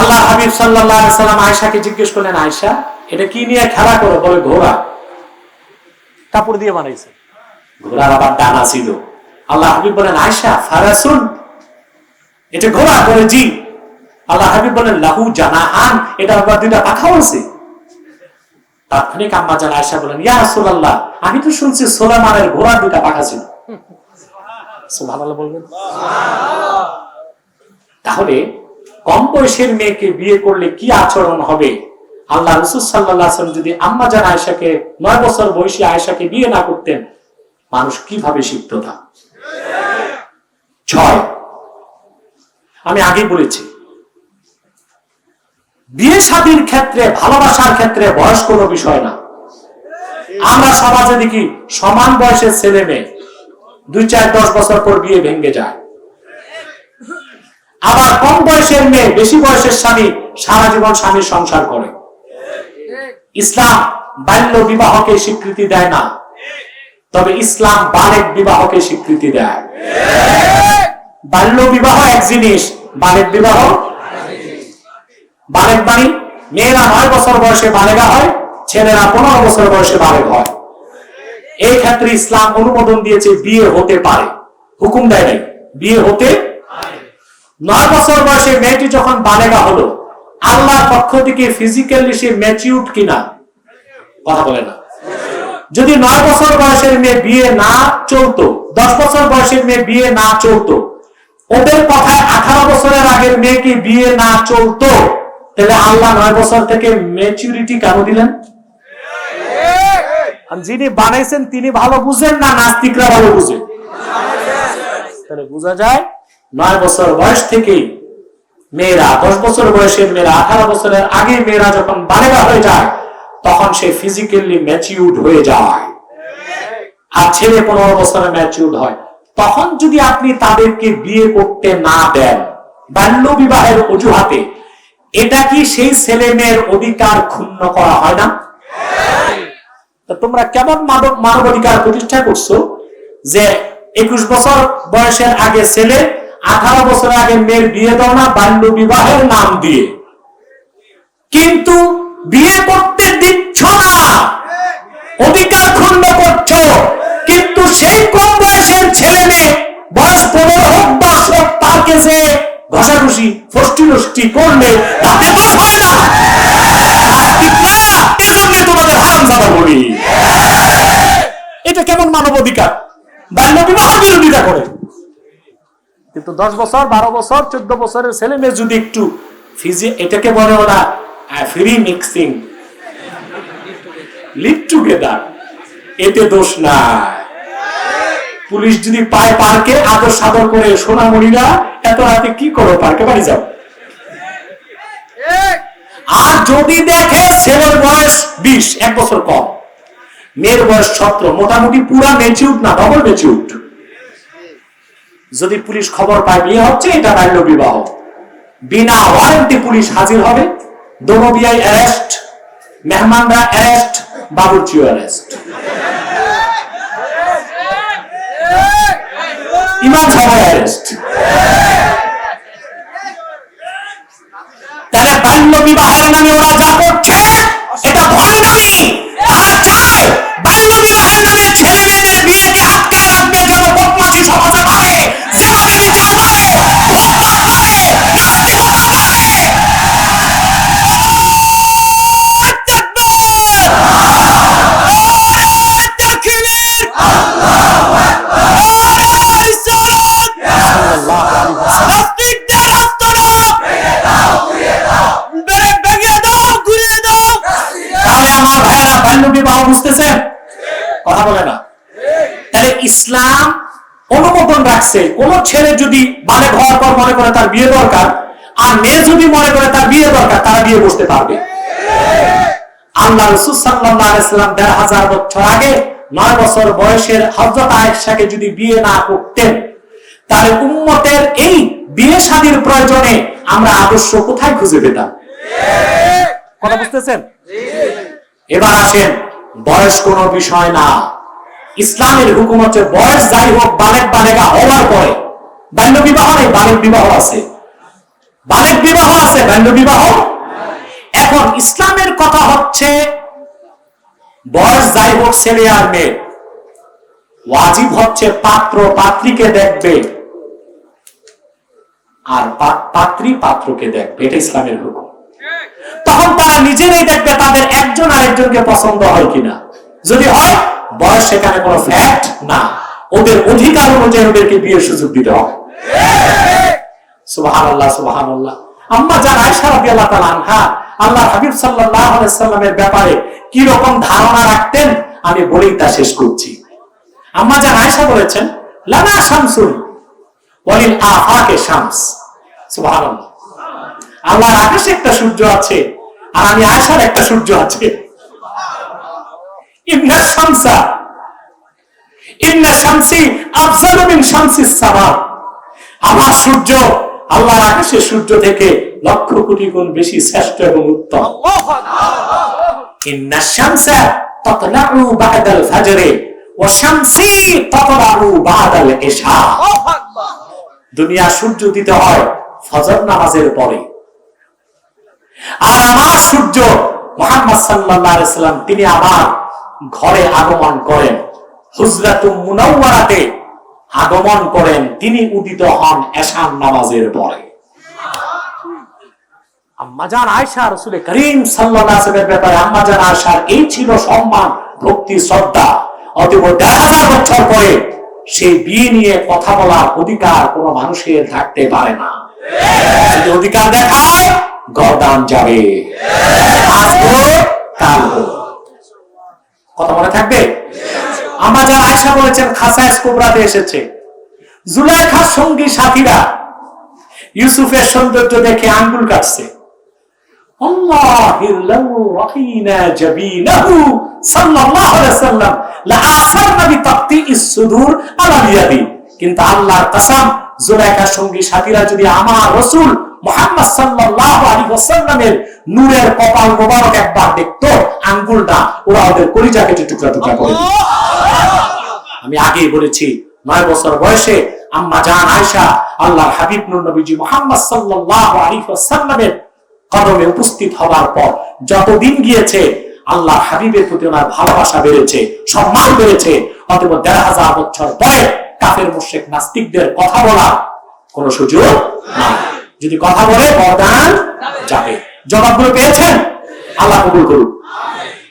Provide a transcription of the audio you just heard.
আল্লাহ হাবিব আলাইহি সাল্লাম আয়েশাকে জিজ্ঞেস করলেন আয়েশা এটা কি নিয়ে খেলা করো? বলে ঘোড়া। কাপড় দিয়ে বানাইছে। ঘোড়ার আবার ডানা ছিল। আল্লাহ হাবিব বলেন আয়েশা ফারাসুন এটা ঘোড়া করে জি আল্লাহ হাবিব বলেন লাহু জানাহান এটা আবার দুইটা পাখাও আছে তাৎক্ষণিক আম্মা জান আয়েশা বলেন ইয়া রাসূলুল্লাহ আমি তো শুনছি সোলাইমানের ঘোড়ার দুইটা পাখা ছিল। সুবহানাল্লাহ বলবেন। তাহলে কম বয়সের মেয়েকে বিয়ে করলে কি আচরণ হবে? আল্লাহ রসুল সাল্লাহ যদি আম্মা জান আয়সাকে নয় বছর বয়সী আয়সাকে বিয়ে না করতেন, মানুষ কীভাবে শিখত তা? ছয়, আমি আগে বলেছি, বিয়ে শাদীর ক্ষেত্রে, ভালোবাসার ক্ষেত্রে বয়স কোনো বিষয় না। আমরা সমাজে দেখি সমান বয়সের ছেলে মেয়ে, দুই চার দশ বছর পর বিয়ে ভেঙে যায়। আবার কম বয়সের মেয়ে, বেশি বয়সের স্বামী, সারা জীবন স্বামীর সংসার করে। ইসলাম বাল্য বিবাহকে স্বীকৃতি দেয় না। তবে ইসলাম বালেক বিবাহকে স্বীকৃতি দেয়। বাল্য বিবাহ এক জিনিস, বালেক বিবাহ বালেক মানে মেয়েরা নয় বছর বয়সে বালেগা হয়, ছেলেরা পনেরো বছর বয়সে বালেক হয়। এই ক্ষেত্রে ইসলাম অনুমোদন দিয়েছে, বিয়ে হতে পারে। হুকুম দেয় নাই, বিয়ে হতে নয় বছর বয়সে মেয়েটি যখন বালেগা হলো, আল্লাহর পক্ষ থেকে ফিজিক্যালি সে ম্যাচিউড কিনা, কথা বলে না। যদি নয় বছর বয়সের মেয়ে বিয়ে না চলতো, দশ বছর বয়সের মেয়ে বিয়ে না চলতো, ওদের কথায় আঠারো বছরের আগের মেয়েকে বিয়ে না চলতো, তাহলে আল্লাহ নয় বছর থেকে ম্যাচুরিটি কেন দিলেন? যিনি বানাইছেন, তিনি ভালো বুঝেন না নাস্তিকরা ভালো বুঝে? তাহলে বোঝা যায় নয় বছর বয়স থেকেই মেয়েরা, দশ বছর বয়সের মেয়েরা, আঠারো বছরের আগে মেয়েরা যখন বালেগা হয়ে যায়, তখন সে ফিজিক্যালি ম্যাচিউড হয়ে যায়। আর ছেলে পনেরো বছরে ম্যাচিউড হয়। তখন যদি আপনি তাদেরকে বিয়ে করতে না দেন, বাল্য বিবাহের অজুহাতে, এটা কি সেই ছেলে মেয়ের অধিকার ক্ষুণ্ণ করা হয় না? তোমরা কেমন মানব, মানবাধিকার প্রতিষ্ঠা করছ যে একুশ বছর বয়সের আগে ছেলে আঠারো বছর আগে মেয়ের বিয়ে দাও না, বাল্য বিবাহের নাম দিয়ে। কিন্তু বিয়ে করতে দিচ্ছ না। অধিকার খণ্ড করছ। কিন্তু সেই কম বয়সের ছেলে মেয়ে, বয়স পনেরো হোক, দশ হোক তাকে যে ঘষাঘষি, ফষ্টি নষ্টি করলে তাতে দোষ হয় না। এজন্য তোমাদের হারাম জাদা বলি? এটা কেমন মানব অধিকার? বাল্য বিবাহ বিরোধিতা করে। কিন্তু দশ বছর, বারো বছর, চোদ্দ বছরের ছেলে মেয়ে যদি একটু এটাকে বলে ওরা ফ্রি মিক্সিং লিভ টুগেদার এতে দোষ নাই। পুলিশ যদি পায় পার্কে, আদর সাদর করে সোনামণিরা, এত রাতে কি করো পার্কে? বাড়ি যাও। আর যদি দেখে ছেলের বয়স বিশ, এক বছর কম, মেয়ের বয়স সতেরো, মোটামুটি পুরা মেচিউড না ডবল মেচিউড যদি পুলিশ খবর পায়, বিয়ে হচ্ছে, এটা বাল্য বিবাহ। বিনা ওয়ারেন্টি পুলিশ হাজির হবে। দোনো অ্যারেস্ট মেহমানরা অ্যারেস্ট বাবুর্চিও অ্যারেস্ট ইমাম সাহেব অ্যারেস্ট তাহলে বাল্য বিবাহের নামে ওরা যা অনুমোদন রাখছে। কোন ছেলে যদি বালে হওয়ার পর মনে করে তার বিয়ে দরকার আর মেয়ে যদি মনে করে তার বিয়ে দরকার তারা বিয়ে বসতে পারবে। আল্লাহ রসুল সাল্লাম দেড় হাজার বছর আগে নয় বছর বয়সের হযরত আয়েশাকে যদি বিয়ে না করতেন তাহলে উম্মতের এই বিয়ে শাদীর প্রয়োজনে আমরা আদর্শ কোথায় খুঁজে পেতাম? কথা বুঝতেছেন? এবার আসেন বয়স কোনো বিষয় না। ইসলামের হুকুম হচ্ছে বয়স যাই হোক বালেক বালেগা হওয়ার পরে। বাল্য বিবাহ নেই বালেক বিবাহ আছে। বালেক বিবাহ আছে, বাল্য বিবাহ এখন ইসলামের কথা হচ্ছে, বয়স যাই হোক, ছেলে আর মেয়ে। ওয়াজিব হচ্ছে পাত্র পাত্রীকে দেখবে। আর পাত্রী পাত্রকে দেখবে, এটা ইসলামের হুকুম। তখন তারা নিজেরাই দেখবে তাদের একজন আরেকজনকে পছন্দ হয় কিনা। যদি হয় বয়স সেখানে কোনো ফ্যাক্ট না। ওদের অধিকার অনুযায়ী ওদেরকে বিয়ের সুযোগ দিতে হবে। সুবাহান আল্লাহ সুবাহান আল্লাহ আম্মা আয়সা তাআলা আনহা আল্লাহ হাবিব সাল্লামের ব্যাপারে কি রকম ধারণা রাখতেন? আমি বলেই তা শেষ করছি। আম্মা যান আয়সা বলেছেন লানা শামসুন ওয়ালিল আফাকে শামস। সুবহানাল্লাহ। আল্লাহর আকাশে একটা সূর্য আছে, আর আমি আয়সার একটা সূর্য আছে। শামসা। শামসি আফজালু শামসিস সামা। আমার সূর্য, আল্লাহর আকাশে সূর্য থেকে লক্ষ কোটি গুণ বেশি শ্রেষ্ঠ এবং উত্তম। শামসা বাদাল ফাজরে শামসি বাদাল দুনিয়া সূর্য দিতে হয় ফজর নামাজের পরে। আর আমার সূর্য মোহাম্মদ সাল্লাল্লাহু সাল্লাম তিনি আমার ঘরে আগমন করেন। হুজরাতুম মুনাওয়ারাতে আগমন করেন। তিনি উদিত হন এশান নামাজের পরে। আম্মাজান আয়েশা রাসূল করিম ওয়াসাল্লামের ব্যাপারে আম্মাজান আয়েশার এই ছিল সম্মান, ভক্তি, শ্রদ্ধা। অতএব দেড় হাজার বছর পরে সেই বিয়ে নিয়ে কথা বলার অধিকার কোনো মানুষের থাকতে পারে না। অধিকার দেখায়, গরদান যাবে। কাল কথা মনে থাকবে? আমরা যারা আয়সা বলেছেন খাসাইস কোবরাতে এসেছে। জুলাইখার সঙ্গী সাথীরা ইউসুফের সৌন্দর্য দেখে আঙ্গুল কাটছে। কিন্তু আল্লাহর কসম জুলাইখার সঙ্গী সাথীরা যদি আমার রাসূল মুহাম্মদ সাল্লাল্লাহু আলাইহি ওয়াসাল্লামের নূরের কপাল মোবারক একবার দেখতো আঙ্গুলটা ওরা ওদের কলিজা কেটে টুকরা টুকরা করে আমি আগেই বলেছি নয় বছর বয়সে আম্মা জান আয়সা আল্লাহর হাবিব নবীজি মোহাম্মদ সাল্লাল্লাহু আলাইহি ওয়াসাল্লামের কদমে উপস্থিত হবার পর যতদিন গিয়েছে আল্লাহ হাবিবের প্রতি ওনার ভালোবাসা বেড়েছে সম্মান বেড়েছে। অথবা দেড় হাজার বছর পরে কাফের মুশরিক নাস্তিকদের কথা বলা কোন সুযোগ নাই। যদি কথা বলে বরদান যাবে। জবাবগুলো পেয়েছেন? আল্লাহ কবুল করুন